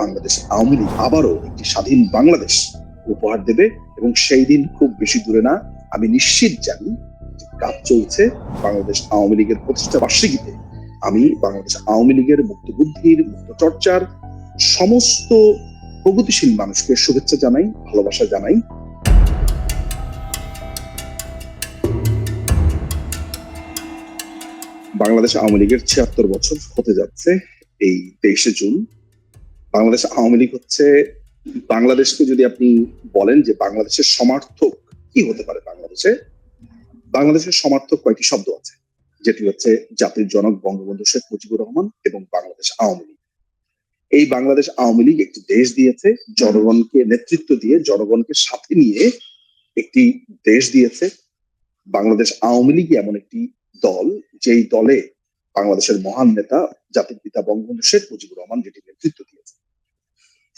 বাংলাদেশ আওয়ামী লীগ আবারও একটি স্বাধীন বাংলাদেশ উপহার দেবে এবং সেই দিন খুব বেশি দূরে না, আমি নিশ্চিত জানি যে কাজ চলছে বাংলাদেশ আওয়ামী লীগের প্রতিষ্ঠা বার্ষিকীতে। আমি বাংলাদেশ আওয়ামী লীগের মুক্ত বুদ্ধির মুক্ত চর্চার সমস্ত প্রগতিশীল মানুষকে শুভেচ্ছা জানাই, ভালোবাসা জানাই। বাংলাদেশ আওয়ামী লীগের ছিয়াত্তর বছর হতে যাচ্ছে এই তেইশে জুন। বাংলাদেশ আওয়ামী লীগ হচ্ছে, বাংলাদেশকে যদি আপনি বলেন যে বাংলাদেশের সমার্থক, কি হতে পারে বাংলাদেশে? বাংলাদেশের সমার্থক কয়েকটি শব্দ আছে, যেটি হচ্ছে জাতির জনক বঙ্গবন্ধু শেখ মুজিবুর রহমান এবং বাংলাদেশ আওয়ামী লীগ। এই বাংলাদেশ আওয়ামী লীগ একটি দেশ দিয়েছে, জনগণকে নেতৃত্ব দিয়ে, জনগণকে সাথে নিয়ে একটি দেশ দিয়েছে। বাংলাদেশ আওয়ামী লীগ এমন একটি দল, যেই দলে বাংলাদেশের মহান নেতা, জাতির পিতা বঙ্গবন্ধু শেখ মুজিবুর রহমান, যেটি নেতৃত্ব দিয়েছে।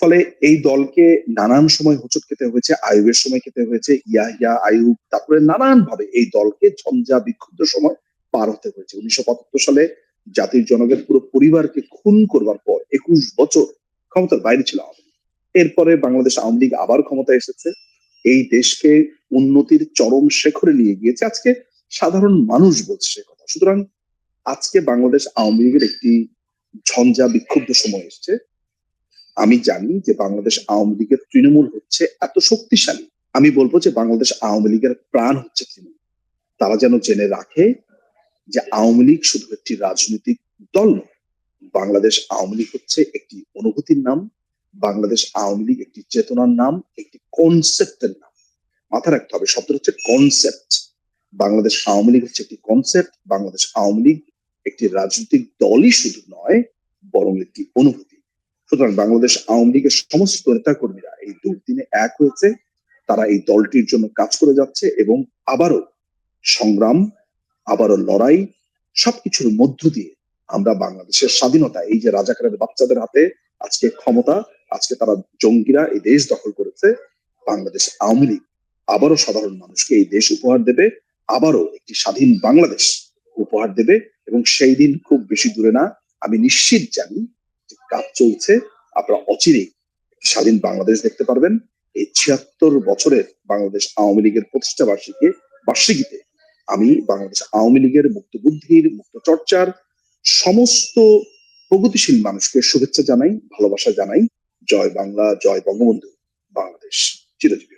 ফলে এই দলকে নানান সময় হোঁচট খেতে হয়েছে, আয়ুবের সময় খেতে হয়েছে, ইয়াহিয়া, আয়ুব, তারপরে নানান ভাবে এই দলকে ঝঞ্ঝা বিক্ষুব্ধ সময় পার হতে হয়েছে। উনিশশো পঁচাত্তর সালে জাতির জনকের পুরো পরিবারকে খুন করবার পর একুশ বছর ক্ষমতার বাইরে ছিল এরপরে বাংলাদেশ আওয়ামী লীগ আবার ক্ষমতায় এসেছে। এই দেশকে উন্নতির চরম শেখরে নিয়ে গিয়েছে। আজকে সাধারণ মানুষ বলছে সে কথা। সুতরাং আজকে বাংলাদেশ আওয়ামী লীগের একটি ঝঞ্ঝা বিক্ষুব্ধ সময় এসছে। আমি জানি যে বাংলাদেশ আওয়ামী লীগের তৃণমূল হচ্ছে এত শক্তিশালী। আমি বলব যে বাংলাদেশ আওয়ামী লীগের প্রাণ হচ্ছে তৃণমূল। তারা যেন জেনে রাখে যে আওয়ামী লীগ শুধু একটি রাজনৈতিক দল নয়, বাংলাদেশ আওয়ামী লীগ হচ্ছে একটি অনুভূতির নাম, বাংলাদেশ আওয়ামী লীগ একটি চেতনার নাম, একটি কনসেপ্টের নাম। মাথা রাখতে হবে শব্দ হচ্ছে কনসেপ্ট বাংলাদেশ আওয়ামী লীগ হচ্ছে একটি কনসেপ্ট বাংলাদেশ আওয়ামী লীগ একটি রাজনৈতিক দলই শুধু নয়, বরং একটি অনুভূতি। সুতরাং বাংলাদেশ আওয়ামী লীগের সমস্ত নেতাকর্মীরা এই দুর্দিনে এক হয়েছে। তারা এই দলটির জন্য কাজ করে যাচ্ছে এবং আবারও সংগ্রাম, আবারও লড়াই, সবকিছুর মধ্য দিয়ে আমরা বাংলাদেশের স্বাধীনতা, এই যে রাজাকারের বাচ্চাদের হাতে আজকে ক্ষমতা, আজকে তারা জঙ্গিরা এই দেশ দখল করেছে। বাংলাদেশ আওয়ামী লীগ আবারও সাধারণ মানুষকে এই দেশ উপহার দেবে, আবারও একটি স্বাধীন বাংলাদেশ উপহার দেবে এবং সেই দিন খুব বেশি দূরে না। আমি নিশ্চিত জানি কাজ চলছে, আপনারা অচিরেই স্বাধীন বাংলাদেশ দেখতে পারবেন। এই ছিয়াত্তর বছরের বাংলাদেশ আওয়ামী লীগের প্রতিষ্ঠা বার্ষিকী, বার্ষিকীতে আমি বাংলাদেশ আওয়ামী লীগের মুক্ত বুদ্ধির মুক্ত চর্চার সমস্ত প্রগতিশীল মানুষকে শুভেচ্ছা জানাই, ভালোবাসা জানাই। জয় বাংলা, জয় বঙ্গবন্ধু। বাংলাদেশ চিরজীবী।